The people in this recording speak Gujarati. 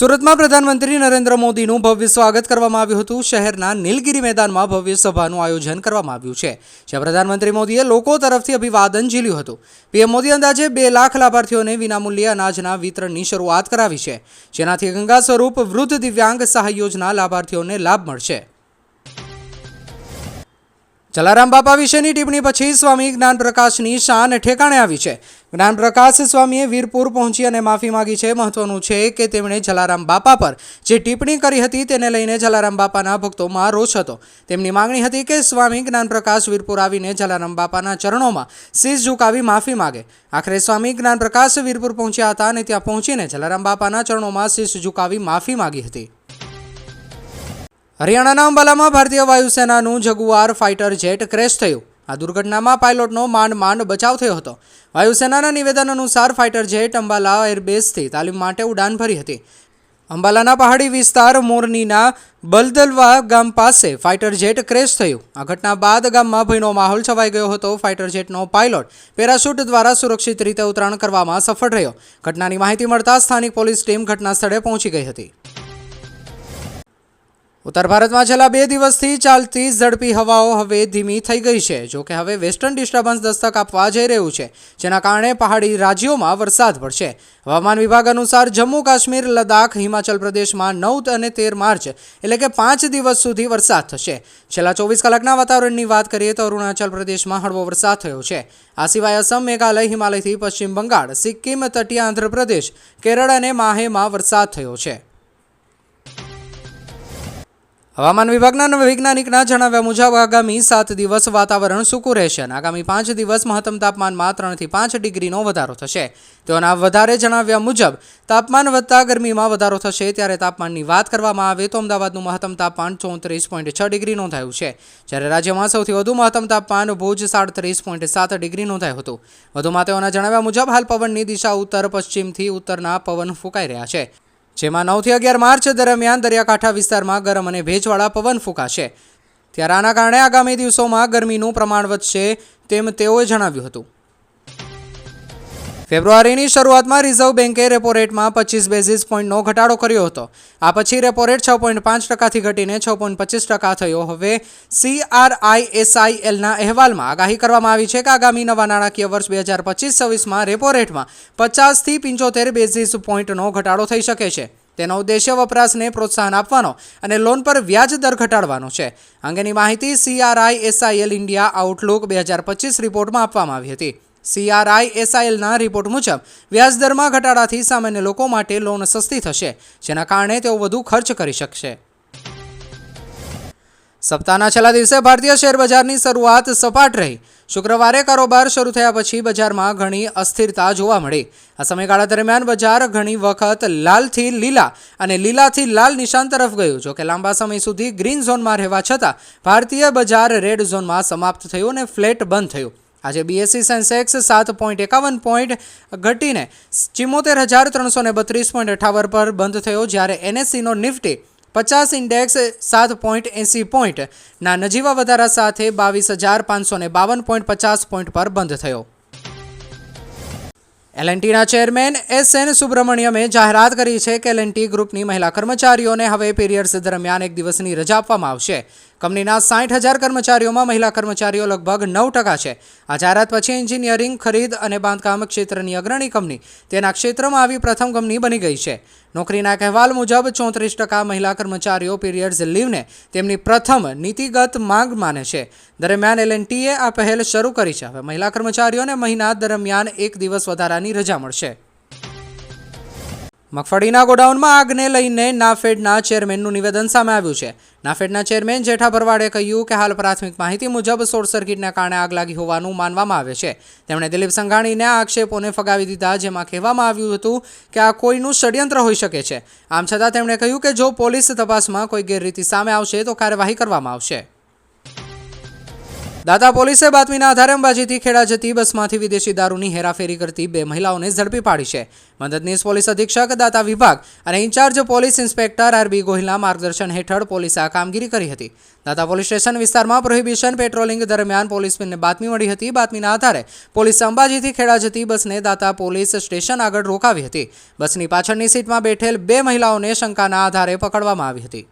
સુરતમાં પ્રધાનમંત્રી નરેન્દ્ર મોદીનું ભવ્ય સ્વાગત કરવામાં આવ્યું હતું. શહેરના નીલગિરી મેદાનમાં ભવ્ય સભાનું આયોજન કરવામાં આવ્યું છે. જ્યાં પ્રધાનમંત્રી મોદીએ લોકો તરફથી અભિવાદન ઝીલ્યું હતું. પીએમ મોદી અંદાજે બે લાખ લાભાર્થીઓને વિનામૂલ્યે અનાજના વિતરણની શરૂઆત કરાવી છે. જેનાથી ગંગા સ્વરૂપ વૃદ્ધ દિવ્યાંગ સહાય યોજના લાભાર્થીઓને લાભ મળશે. જલારામ બાપા વિશેની ટિપ્પણી પછી સ્વામી જ્ઞાન પ્રકાશની શાન ઠેકાણે આવી છે. જ્ઞાનપ્રકાશ સ્વામીએ વીરપુર પહોંચી અને માફી માંગી છે. મહત્વનું છે કે તેમણે જલારામ બાપા પર જે ટિપ્પણી કરી હતી તેને લઈને જલારામ બાપાના ભક્તોમાં રોષ હતો. તેમની માંગણી હતી કે સ્વામી જ્ઞાનપ્રકાશ વીરપુર આવીને જલારામ બાપાના ચરણોમાં શીશ ઝુકાવી માફી માગે. આખરે સ્વામી જ્ઞાન પ્રકાશ વીરપુર પહોંચ્યા હતા અને ત્યાં પહોંચીને જલારામ બાપાના ચરણોમાં શીશ ઝુકાવી માફી માગી હતી. હરિયાણાના અંબાલામાં ભારતીય વાયુસેનાનું જગુઆર ફાઇટર જેટ ક્રેશ થયું. આ દુર્ઘટનામાં પાયલોટનો માંડ માંડ બચાવ થયો હતો. વાયુસેનાના નિવેદન અનુસાર ફાઇટર જેટ અંબાલા એરબેઝથી તાલીમ માટે ઉડાન ભરી હતી. અંબાલાના પહાડી વિસ્તાર મોરનીના બલદલવા ગામ પાસે ફાઇટર જેટ ક્રેશ થયું. આ ઘટના બાદ ગામમાં ભયનો માહોલ છવાઈ ગયો હતો. ફાઇટર જેટનો પાયલોટ પેરાશૂટ દ્વારા સુરક્ષિત રીતે ઉતરાણ કરવામાં સફળ રહ્યો. ઘટનાની માહિતી મળતા સ્થાનિક પોલીસ ટીમ ઘટના સ્થળે પહોંચી ગઈ હતી. ઉત્તર ભારતમાં છેલ્લા બે દિવસથી ચાલતી ઝડપી હવાઓ હવે ધીમી થઈ ગઈ છે. જો કે હવે વેસ્ટર્ન ડિસ્ટર્બન્સ દસ્તક આપવા જઈ રહ્યું છે, જેના કારણે પહાડી રાજ્યોમાં વરસાદ પડશે. હવામાન વિભાગ અનુસાર જમ્મુ કાશ્મીર, લદ્દાખ, હિમાચલ પ્રદેશમાં નવ અને તેર માર્ચ એટલે કે પાંચ દિવસ સુધી વરસાદ થશે. છેલ્લા ચોવીસ કલાકના વાતાવરણની વાત કરીએ તો અરુણાચલ પ્રદેશમાં હળવો વરસાદ થયો છે. આ સિવાય અસમ, મેઘાલય, હિમાલયથી પશ્ચિમ બંગાળ, સિક્કિમ, તટીય આંધ્રપ્રદેશ, કેરળ અને માહેમાં વરસાદ થયો છે. હવામાન વિભાગના વૈજ્ઞાનિકના જણાવ્યા મુજબ આગામી સાત દિવસ વાતાવરણ સૂકું રહેશે અને આગામી પાંચ દિવસ મહત્તમ તાપમાનમાં ત્રણથી પાંચ ડિગ્રીનો વધારો થશે. તેઓના વધારે જણાવ્યા મુજબ, તાપમાન વધતા ગરમીમાં વધારો થશે ત્યારે તાપમાનની વાત કરવામાં આવે તો અમદાવાદનું મહત્તમ તાપમાન ચોત્રીસ પોઈન્ટ છ ડિગ્રી નોંધાયું છે. જ્યારે રાજ્યમાં સૌથી વધુ મહત્તમ તાપમાન ભુજ સાડત્રીસ પોઈન્ટ સાત ડિગ્રી નોંધાયું હતું. વધુમાં તેઓના જણાવ્યા મુજબ, હાલ પવનની દિશા ઉત્તર પશ્ચિમથી ઉત્તરના પવન ફૂંકાઈ રહ્યા છે. જેમાં નવથી અગિયાર માર્ચ દરમિયાન દરિયાકાંઠા વિસ્તારમાં ગરમ અને ભેજવાળા પવન ફૂંકાશે. ત્યારે આના કારણે આગામી દિવસોમાં ગરમીનું પ્રમાણ વધશે તેમ તેઓએ જણાવ્યું હતું. ફેબ્રુઆરીની શરૂઆતમાં રિઝર્વ બેન્કે રેપો રેટમાં પચીસ બેઝિસ પોઈન્ટનો ઘટાડો કર્યો હતો. આ પછી રેપો રેટ છ પોઈન્ટ પાંચ ટકાથી ઘટીને છ પોઈન્ટ પચીસ ટકા થયો. હવે સીઆરઆઈએસઆઈએલના અહેવાલમાં આગાહી કરવામાં આવી છે કે આગામી નવા નાણાકીય વર્ષ બે હજાર પચીસ છવ્વીસમાં રેપો રેટમાં પચાસથી પંચોતેર બેઝિસ પોઈન્ટનો ઘટાડો થઈ શકે છે. તેનો ઉદ્દેશ્ય વપરાશને પ્રોત્સાહન આપવાનો અને લોન પર વ્યાજ દર ઘટાડવાનો છે. અંગેની માહિતી સીઆરઆઈ એસઆઈએલ ઇન્ડિયા આઉટલુક બે હજાર પચીસ રિપોર્ટમાં આપવામાં આવી હતી. સીઆરઆઈ એસઆઈએલના રિપોર્ટ મુજબ, વ્યાજદરમાં ઘટાડાથી સામાન્ય લોકો માટે લોન સસ્તી થશે, જેના કારણે તેઓ વધુ ખર્ચ કરી શકશે. સપ્તાહના છેલ્લા દિવસે ભારતીય શેર બજારની શરૂઆત સપાટ રહી. શુક્રવારે કારોબાર શરૂ થયા પછી બજારમાં ઘણી અસ્થિરતા જોવા મળી. આ સમયગાળા દરમિયાન બજાર ઘણી વખત લાલથી લીલા અને લીલાથી લાલ નિશાન તરફ ગયું જોકે લાંબા સમય સુધી ગ્રીન ઝોનમાં રહેવા છતાં ભારતીય બજાર રેડ ઝોનમાં સમાપ્ત થયું અને ફ્લેટ બંધ થયું. આજે બીએસસી સેન્સેક્સ સાત પોઈન્ટ એકાવન પોઈન્ટ ઘટીને ચિમોતેર હજાર ત્રણસો ને બત્રીસ પોઈન્ટ અઠાવન પર બંધ થયો જ્યારે એનએસસીનો નિફ્ટી પચાસ ઇન્ડેક્સ સાત પોઈન્ટ એંસી પોઈન્ટના નજીવા વધારા સાથે બાવીસ હજાર પાંચસો ને બાવન પોઈન્ટ પચાસ પોઈન્ટ પર બંધ થયો. એલએનટીના ચેરમેન એસ એન સુબ્રમણ્યમે જાહેરાત કરી છે કે એલએનટી ગ્રુપની મહિલા કર્મચારીઓને હવે પીરિયડ્સ દરમિયાન એક દિવસની રજા આપવામાં આવશે. કંપનીના સાઠ હજાર કર્મચારીઓમાં મહિલા કર્મચારીઓ લગભગ નવ ટકા છે. આ જાહેરાત પછી એન્જિનિયરિંગ, ખરીદ અને બાંધકામ ક્ષેત્રની અગ્રણી કંપની તેના ક્ષેત્રમાં આવી પ્રથમ કંપની બની ગઈ છે. નોકરીના અહેવાલ મુજબ ચોત્રીસ ટકા મહિલા કર્મચારીઓ પીરિયડ્સ લીવને તેમની પ્રથમ નીતિગત માંગ માને છે. દરમિયાન એલએનટીએ આ પહેલ શરૂ કરી છે. હવે મહિલા કર્મચારીઓને મહિના દરમિયાન એક દિવસ વધારાની રજા મળશે. મગફળીના ગોડાઉનમાં આગને લઈને નાફેડના ચેરમેનનું નિવેદન સામે આવ્યું છે. નાફેડના ચેરમેન જેઠા ભરવાડે કહ્યું કે હાલ પ્રાથમિક માહિતી મુજબ શોર્ટ સર્કિટના કારણે આગ લાગી હોવાનું માનવામાં આવે છે. તેમણે દિલીપ સંઘાણીને આક્ષેપોને ફગાવી દીધા, જેમાં કહેવામાં આવ્યું હતું કે આ કોઈનું ષડયંત્ર હોઈ શકે છે. આમ છતાં તેમણે કહ્યું કે જો પોલીસ તપાસમાં કોઈ ગેરરીતિ સામે આવશે, તો કાર્યવાહી કરવામાં આવશે. દાતા પોલીસે બાતમીના આધારે અંબાજીથી ખેડા જતી બસમાંથી વિદેશી દારૂની હેરાફેરી કરતી બે મહિલાઓને ઝડપી પાડી છે. મદદનીશ પોલીસ અધિક્ષક, દાતા વિભાગ અને ઇન્ચાર્જ પોલીસ ઇન્સ્પેક્ટર આરબી ગોહિલના માર્ગદર્શન હેઠળ પોલીસે આ કામગીરી કરી હતી. દાતા પોલીસ સ્ટેશન વિસ્તારમાં પ્રોહિબિશન પેટ્રોલિંગ દરમિયાન પોલીસને બાતમી મળી હતી. બાતમીના આધારે પોલીસે અંબાજીથી ખેડા જતી બસને દાતા પોલીસ સ્ટેશન આગળ રોકાવી હતી. બસની પાછળની સીટમાં બેઠેલ બે મહિલાઓને શંકાના આધારે પકડવામાં આવી હતી.